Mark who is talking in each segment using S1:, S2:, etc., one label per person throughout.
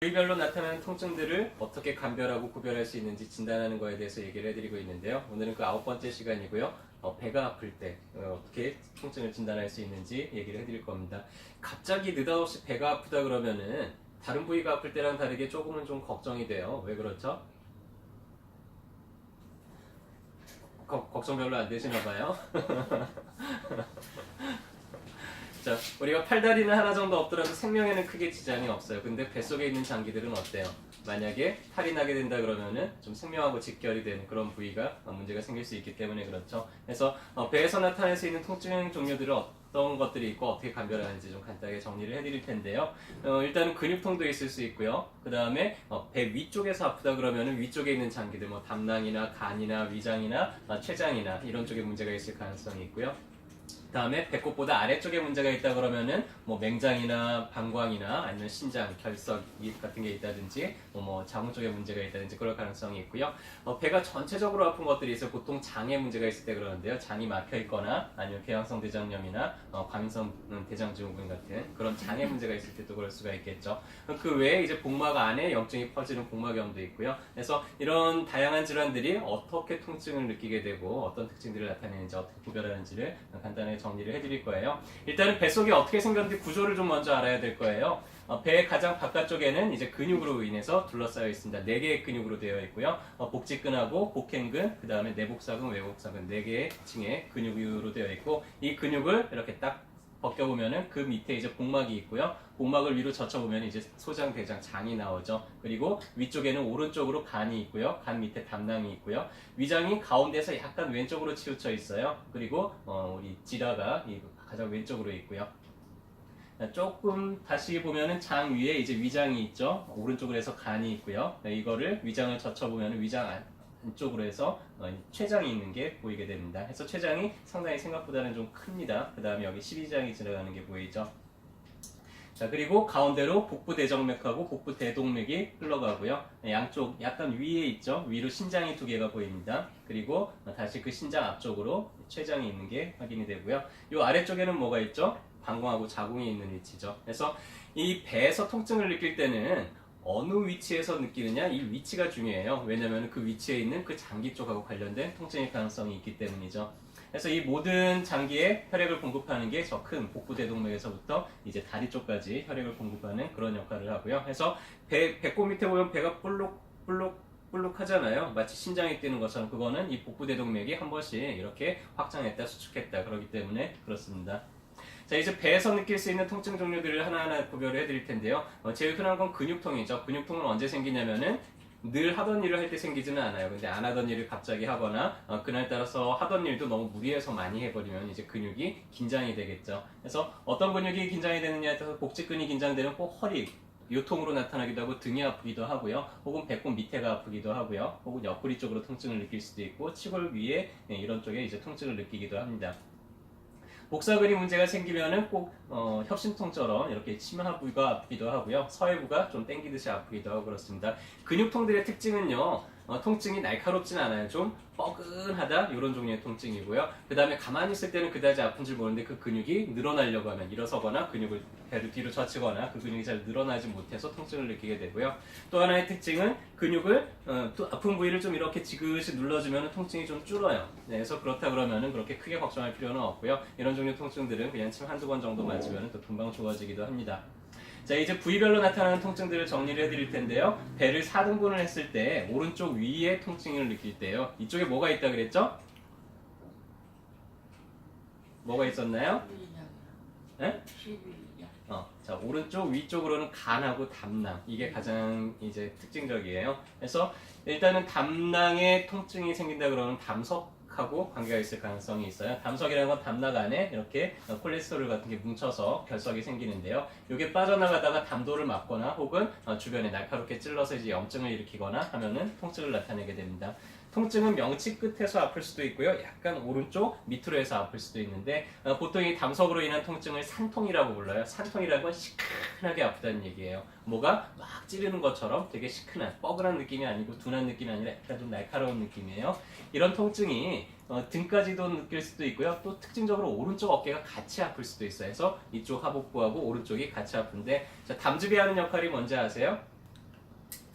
S1: 부위별로 나타나는 통증들을 어떻게 감별하고 구별할 수 있는지 진단하는 거에 대해서 얘기를 해드리고 있는데요. 오늘은 그 아홉 번째 시간이고요. 어, 배가 아플 때 어, 떻게 통증을 진단할 수 있는지 얘기를 해드릴 겁니다. 갑자기 느닷없이 배가 아프다 그러면은 다른 부위가 아플 때랑 다르게 조금은 좀 걱정이 돼요. 왜 그렇죠? 거- 걱정 별로 안 되시나 봐요. 자, 우리가 팔다리는 하나 정도 없더라도 생명에는 크게 지장이 없어요. 근데 뱃속에 있는 장기들은 어때요? 만약에 탈이 나게 된다 그러면은 좀 생명하고 직결이 되는 그런 부위가 어, 문제가 생길 수 있기 때문에 그렇죠. 그래서 어, 배에서 나타날 수 있는 통증 종류들은 어떤 것들이 있고 어떻게 감별하는지 좀 간단하게 정리를 해드릴 텐데요. 어, 일단은 근육통도 있을 수 있고요. 그 다음에 배 위쪽에서 아프다 그러면은 위쪽에 있는 장기들, 뭐 담낭이나 간이나 위장이나 어, 췌장이나 이런 쪽에 문제가 있을 가능성이 있고요. 다음에 배꼽보다 아래쪽에 문제가 있다 그러면은 뭐 맹장이나 방광이나 아니면 신장, 결석 이 같은 게 있다든지 뭐, 뭐 자궁 쪽에 문제가 있다든지 그럴 가능성이 있고요. 어, 배가 전체적으로 아픈 것들이 있어 보통 장에 문제가 있을 때 그러는데요. 장이 막혀 있거나 아니면 궤양성 대장염이나 어, 과민성 음, 대장 증후군 같은 그런 장에 문제가 있을 때도 그럴 수가 있겠죠. 그 외에 이제 복막 안에 염증이 퍼지는 복막염도 있고요. 그래서 이런 다양한 질환들이 어떻게 통증을 느끼게 되고 어떤 특징들을 나타내는지 어떻게 구별하는지를 간단하게 정리를 해드릴 거예요. 일단은 뱃속이 어떻게 생겼는지 구조를 좀 먼저 알아야 될 거예요. 어, 배의 가장 바깥쪽에는 이제 근육으로 인해서 둘러싸여 있습니다. 네 개의 근육으로 되어 있고요. 어, 복직근하고 복행근, 그 다음에 내복사근, 외복사근 네 개의 층의 근육으로 되어 있고 이 근육을 이렇게 딱 벗겨보면은 그 밑에 이제 복막이 있고요. 복막을 위로 젖혀보면 이제 소장, 대장, 장이 나오죠. 그리고 위쪽에는 오른쪽으로 간이 있고요. 간 밑에 담낭이 있고요. 위장이 가운데서 약간 왼쪽으로 치우쳐 있어요. 그리고 어, 우리 지라가 이 가장 왼쪽으로 있고요. 조금 다시 보면은 장 위에 이제 위장이 있죠. 오른쪽으로 해서 간이 있고요. 네, 이거를 위장을 젖혀보면 위장 안- 안쪽으로 해서 어, 이 췌장이 있는 게 보이게 됩니다. 그래서 췌장이 상당히 생각보다는 좀 큽니다. 그 다음에 여기 12장이 지나가는 게 보이죠. 자 그리고 가운데로 복부 대정맥하고 복부 대동맥이 흘러가고요. 네, 양쪽 약간 위에 있죠. 위로 신장이 두 개가 보입니다. 그리고 어, 다시 그 신장 앞쪽으로 췌장이 있는 게 확인이 되고요. 이 아래쪽에는 뭐가 있죠? 방광하고 자궁이 있는 위치죠. 그래서 이 배에서 통증을 느낄 때는 어느 위치에서 느끼느냐 이 위치가 중요해요. 왜냐하면 그 위치에 있는 그 장기 쪽하고 관련된 통증의 가능성이 있기 때문이죠. 그래서 이 모든 장기에 혈액을 공급하는 게 저 큰 복부 대동맥에서부터 이제 다리 쪽까지 혈액을 공급하는 그런 역할을 하고요. 그래서 배 배꼽 밑에 보면 배가 볼록 볼록 볼록하잖아요. 마치 신장이 뛰는 것처럼 그거는 이 복부 대동맥이 한 번씩 이렇게 확장했다 수축했다 그러기 때문에 그렇습니다. 자 이제 배에서 느낄 수 있는 통증 종류들을 하나하나 구별을 해드릴 텐데요. 어, 제일 흔한 건 근육통이죠. 근육통은 언제 생기냐면은 늘 하던 일을 할 때 생기지는 않아요. 근데 안 하던 일을 갑자기 하거나 어, 그날 따라서 하던 일도 너무 무리해서 많이 해버리면 이제 근육이 긴장이 되겠죠. 그래서 어떤 근육이 긴장이 되느냐에 따라서 복직근이 긴장되면 꼭 허리 요통으로 나타나기도 하고 등이 아프기도 하고요. 혹은 배꼽 밑에가 아프기도 하고요. 혹은 옆구리 쪽으로 통증을 느낄 수도 있고 치골 위에 네, 이런 쪽에 이제 통증을 느끼기도 합니다. 복사근이 문제가 생기면은 꼭 어, 협심통처럼 이렇게 치마 부위가 아프기도 하고요. 서해부가 좀 땡기듯이 아프기도 하고 그렇습니다. 근육통들의 특징은요. 어, 통증이 날카롭진 않아요. 좀 뻐근하다 이런 종류의 통증이고요. 그 다음에 가만히 있을 때는 그다지 아픈 줄 모르는데 그 근육이 늘어나려고 하면 일어서거나 근육을 배를 뒤로 젖히거나 그 근육이 잘 늘어나지 못해서 통증을 느끼게 되고요. 또 하나의 특징은 근육을 어, 또 아픈 부위를 좀 이렇게 지그시 눌러주면 통증이 좀 줄어요. 네, 그래서 그렇다 그러면은 그렇게 크게 걱정할 필요는 없고요. 이런 종류 통증들은 그냥 침 한두 번 정도 맞으면 또 금방 좋아지기도 합니다. 자 이제 부위별로 나타나는 통증들을 정리를 해드릴 텐데요. 배를 4등분을 했을 때 오른쪽 위에 통증을 느낄 때요. 이쪽에 뭐가 있다 그랬죠? 뭐가 있었나요? 네? 어, 자 오른쪽 위쪽으로는 간하고 담낭 이게 가장 이제 특징적이에요. 그래서 일단은 담낭에 통증이 생긴다 그러면 담석 하고 관계가 있을 가능성이 있어요. 담석이라는 건 담낭 안에 이렇게 콜레스테롤 같은 게 뭉쳐서 결석이 생기는데요. 이게 빠져나가다가 담도를 맞거나 혹은 어, 주변에 날카롭게 찔러서 이제 염증을 일으키거나 하면은 통증을 나타내게 됩니다. 통증은 명치 끝에서 아플 수도 있고요. 약간 오른쪽 밑으로 해서 아플 수도 있는데 어, 보통 이 담석으로 인한 통증을 산통이라고 불러요. 산통이라는 건 시큰하게 아프다는 얘기예요. 뭐가 막 찌르는 것처럼 되게 시큰한 뻐근한 느낌이 아니고 둔한 느낌이 아니라 약간 좀 날카로운 느낌이에요. 이런 통증이 어, 등까지도 느낄 수도 있고요. 또 특징적으로 오른쪽 어깨가 같이 아플 수도 있어요. 그래서 이쪽 하복부하고 오른쪽이 같이 아픈데 자, 담즙이 하는 역할이 뭔지 아세요?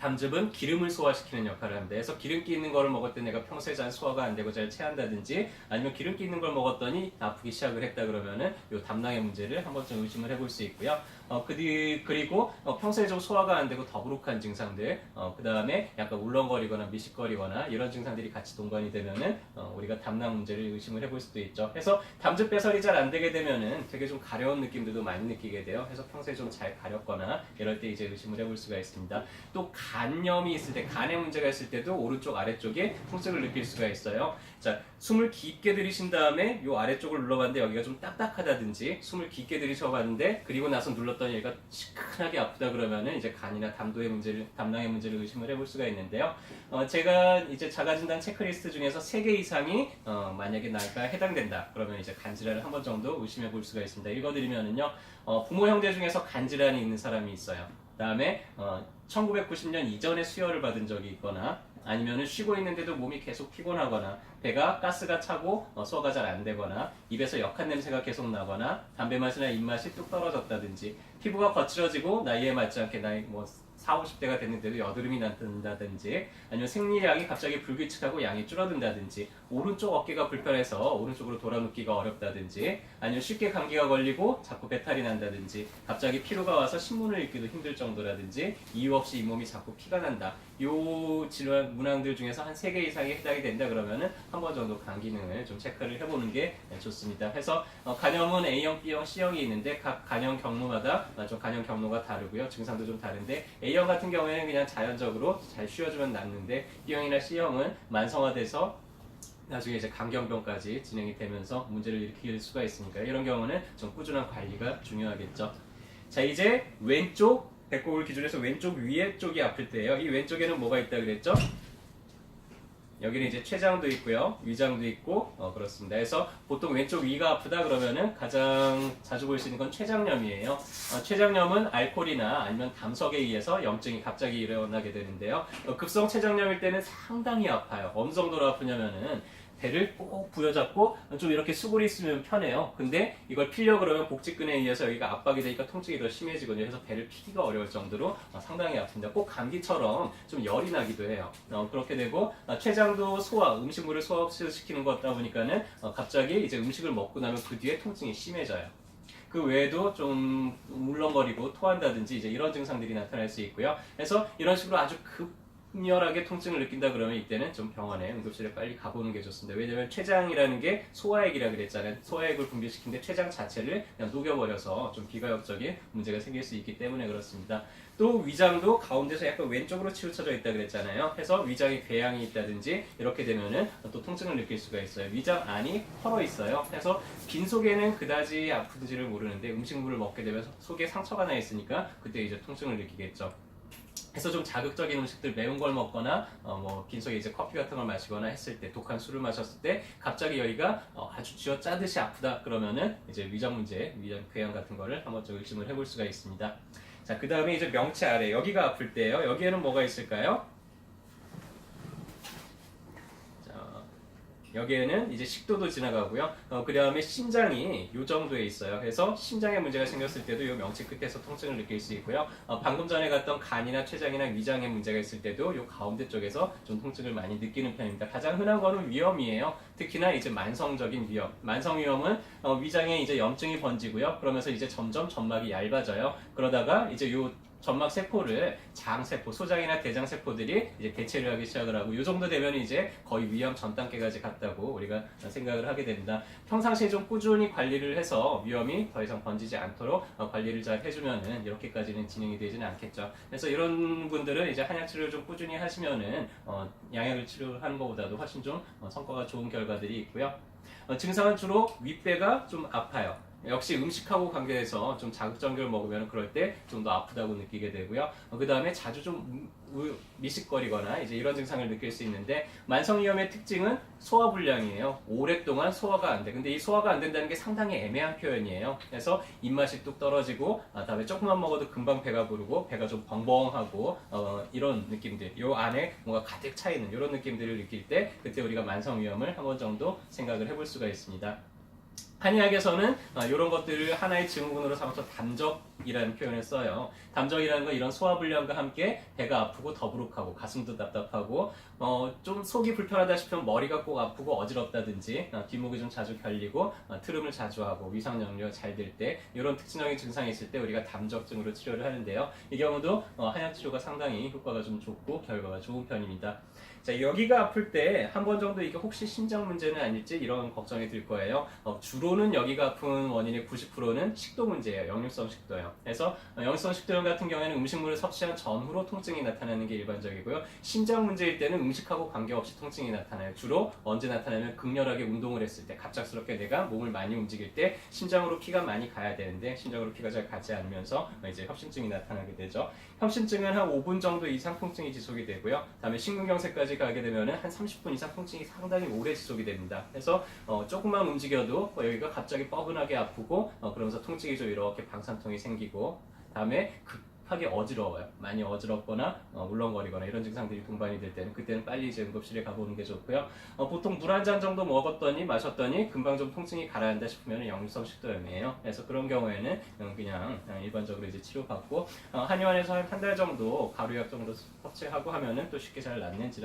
S1: 담즙은 기름을 소화시키는 역할을 합니다. 그래서 기름기 있는 거를 먹을 때 내가 평소에 잘 소화가 안 되고 잘 체한다든지 아니면 기름기 있는 걸 먹었더니 아프기 시작을 했다 그러면은 요 담낭의 문제를 한번 좀 의심을 해볼 수 있고요. 어, 그 뒤, 그리고 어, 평소에 좀 소화가 안 되고 더부룩한 증상들, 어, 그 다음에 약간 울렁거리거나 미식거리거나 이런 증상들이 같이 동반이 되면은 어, 우리가 담낭 문제를 의심을 해볼 수도 있죠. 그래서 담즙 배설이 잘 안 되게 되면은 되게 좀 가려운 느낌들도 많이 느끼게 돼요. 그래서 평소에 좀 잘 가렵거나 이럴 때 이제 의심을 해볼 수가 있습니다. 또 간염이 있을 때, 간의 문제가 있을 때도 오른쪽 아래쪽에 통증을 느낄 수가 있어요. 자, 숨을 깊게 들이신 다음에 요 아래쪽을 눌러봤는데 여기가 좀 딱딱하다든지 숨을 깊게 들이셔봤는데 그리고 나서 눌렀더니 얘가 시큰하게 아프다 그러면은 이제 간이나 담도의 문제를 담낭의 문제를 의심을 해볼 수가 있는데요. 어, 제가 이제 자가진단 체크리스트 중에서 3개 이상이 어, 만약에 나가 해당된다 그러면 이제 간질환을 한 번 정도 의심해 볼 수가 있습니다. 읽어드리면은요 어, 부모 형제 중에서 간질환이 있는 사람이 있어요. 그다음에 어, 1990년 이전에 수혈을 받은 적이 있거나 아니면은 쉬고 있는데도 몸이 계속 피곤하거나 배가 가스가 차고 어, 소화가 잘 안 되거나 입에서 역한 냄새가 계속 나거나 담배 맛이나 입맛이 뚝 떨어졌다든지 피부가 거칠어지고 나이에 맞지 않게 나이 뭐 4, 50대가 됐는데도 여드름이 난다든지 아니면 생리량이 갑자기 불규칙하고 양이 줄어든다든지 오른쪽 어깨가 불편해서 오른쪽으로 돌아눕기가 어렵다든지 아니면 쉽게 감기가 걸리고 자꾸 배탈이 난다든지 갑자기 피로가 와서 신문을 읽기도 힘들 정도라든지 이유 없이 잇몸이 자꾸 피가 난다 요 질환 문항들 중에서 한 세 개 이상이 해당이 된다 그러면은 한 번 정도 간 기능을 좀 체크를 해보는 게 좋습니다. 그래서 어, 간염은 A형, B형, C형이 있는데 각 간염 경로마다 어, 좀 간염 경로가 다르고요. 증상도 좀 다른데 A형 같은 경우에는 그냥 자연적으로 잘 쉬어주면 낫는데 B형이나 C형은 만성화돼서 나중에 이제 강경병까지 진행이 되면서 문제를 일으킬 수가 있으니까 이런 경우는 좀 꾸준한 관리가 중요하겠죠. 자 이제 왼쪽 배꼽을 기준해서 왼쪽 위에 쪽이 아플 때예요. 이 왼쪽에는 뭐가 있다 그랬죠? 여기는 이제 췌장도 있고요, 위장도 있고 어, 그렇습니다. 그래서 보통 왼쪽 위가 아프다 그러면은 가장 자주 볼 수 있는 건 췌장염이에요. 어, 췌장염은 알코올이나 아니면 담석에 의해서 염증이 갑자기 일어나게 되는데요. 어, 급성 췌장염일 때는 상당히 아파요. 어느 정도로 아프냐면은 배를 꼭 부여잡고 좀 이렇게 수골이 있으면 편해요. 근데 이걸 피려 그러면 복직근에 의해서 여기가 압박이 되니까 통증이 더 심해지거든요. 그래서 배를 피기가 어려울 정도로 어, 상당히 아픕니다. 꼭 감기처럼 좀 열이 나기도 해요. 어, 그렇게 되고 어, 췌장도 소화, 음식물을 소화시키는 거다 보니까는 어, 갑자기 이제 음식을 먹고 나면 그 뒤에 통증이 심해져요. 그 외에도 좀 물렁거리고 토한다든지 이제 이런 증상들이 나타날 수 있고요. 그래서 이런 식으로 아주 급 렬하게 통증을 느낀다 그러면 이때는 좀 병원에 응급실에 빨리 가보는 게 좋습니다. 왜냐면 췌장이라는 게 소화액이라 그랬잖아요. 소화액을 분비시키는데 췌장 자체를 그냥 녹여버려서 좀 비가역적인 문제가 생길 수 있기 때문에 그렇습니다. 또 위장도 가운데서 약간 왼쪽으로 치우쳐져 있다 그랬잖아요. 해서 위장에 궤양이 있다든지 이렇게 되면은 또 통증을 느낄 수가 있어요. 위장 안이 헐어 있어요. 그래서 빈 속에는 그다지 아픈지를 모르는데 음식물을 먹게 되면 속에 상처가 나 있으니까 그때 이제 통증을 느끼겠죠. 그래서 좀 자극적인 음식들 매운 걸 먹거나 어, 뭐 빈속에 이제 커피 같은 걸 마시거나 했을 때 독한 술을 마셨을 때 갑자기 여기가 어, 아주 쥐어 짜듯이 아프다 그러면은 이제 위장 문제, 위장 궤양 같은 거를 한번 좀 의심을 해볼 수가 있습니다. 자, 그 다음에 이제 명치 아래 여기가 아플 때예요. 여기에는 뭐가 있을까요? 자, 여기에는 이제 식도도 지나가고요. 어, 그 다음에 심장이 이 정도에 있어요. 그래서 심장에 문제가 생겼을 때도 이 명치 끝에서 통증을 느낄 수 있고요. 어, 방금 전에 갔던 간이나 췌장이나 위장에 문제가 있을 때도 이 가운데 쪽에서 좀 통증을 많이 느끼는 편입니다. 가장 흔한 거는 위염이에요. 특히나 이제 만성적인 위염. 만성 위염은 어, 위장에 이제 염증이 번지고요. 그러면서 이제 점점 점막이 얇아져요. 그러다가 이제 요 점막 세포를 장세포, 소장이나 대장 세포들이 이제 대체를 하기 시작을 하고 이 정도 되면 이제 거의 위험 전 단계까지 갔다고 우리가 생각을 하게 됩니다. 평상시에 좀 꾸준히 관리를 해서 위험이 더 이상 번지지 않도록 어, 관리를 잘 해주면은 이렇게까지는 진행이 되지는 않겠죠. 그래서 이런 분들은 이제 한약 치료를 좀 꾸준히 하시면은 어, 양약을 치료하는 것보다도 훨씬 좀 어, 성과가 좋은 결과들이 있고요. 어, 증상은 주로 윗배가 좀 아파요. 역시 음식하고 관계돼서 좀 자극적인 걸 먹으면 그럴 때 좀 더 아프다고 느끼게 되고요. 그 다음에 자주 좀 우- 미식거리거나 이제 이런 증상을 느낄 수 있는데 만성위염의 특징은 소화 불량이에요. 오랫동안 소화가 안 돼. 근데 이 소화가 안 된다는 게 상당히 애매한 표현이에요. 그래서 입맛이 뚝 떨어지고 아, 다음에 조금만 먹어도 금방 배가 부르고 배가 좀 벙벙하고 어, 이런 느낌들. 요 안에 뭔가 가득 차 있는 이런 느낌들을 느낄 때 그때 우리가 만성위염을 한 번 정도 생각을 해볼 수가 있습니다. 한의학에서는 이런 것들을 하나의 증후군으로 삼아서 담적 이라는 표현을 써요. 담적이라는 건 이런 소화불량과 함께 배가 아프고 더부룩하고 가슴도 답답하고 어, 좀 속이 불편하다 싶으면 머리가 꼭 아프고 어지럽다든지 어, 뒷목이 좀 자주 결리고 어, 트름을 자주 하고 위상 역류가 잘 될 때 이런 특징적인 증상이 있을 때 우리가 담적증으로 치료를 하는데요. 이 경우도 어, 한약 치료가 상당히 효과가 좀 좋고 결과가 좋은 편입니다. 자 여기가 아플 때 한 번 정도 이게 혹시 심장 문제는 아닐지 이런 걱정이 들 거예요. 어, 주로는 여기가 아픈 원인의 90%는 식도 문제예요. 역류성 식도 염. 그래서 어, 역류성 식도염 같은 경우에는 음식물을 섭취한 전후로 통증이 나타나는 게 일반적이고요. 심장 문제일 때는 음식하고 관계없이 통증이 나타나요. 주로 언제 나타나면 극렬하게 운동을 했을 때 갑작스럽게 내가 몸을 많이 움직일 때 심장으로 피가 많이 가야 되는데 심장으로 피가 잘 가지 않으면서 이제 협심증이 나타나게 되죠. 협심증은 한 5분 정도 이상 통증이 지속이 되고요. 다음에 심근경색까지 가게 되면은 한 30분 이상 통증이 상당히 오래 지속이 됩니다. 그래서 어, 조금만 움직여도 어, 여기가 갑자기 뻐근하게 아프고 어, 그러면서 통증이 좀 이렇게 방산통이 생기 고 다음에 급하게 어지러워요. 많이 어지럽거나 어, 울렁거리거나 이런 증상들이 동반이 될 때는 그때는 빨리 이제 응급실에 가보는 게 좋고요. 어, 보통 물 한 잔 정도 먹었더니 마셨더니 금방 좀 통증이 가라앉다 싶으면 역류성 식도염이에요. 그래서 그런 경우에는 음, 그냥 어, 일반적으로 이제 치료받고 어, 한의원에서 한 한 달 정도 가루약 정도 섭취하고 하면은 또 쉽게 잘 낫는 질환.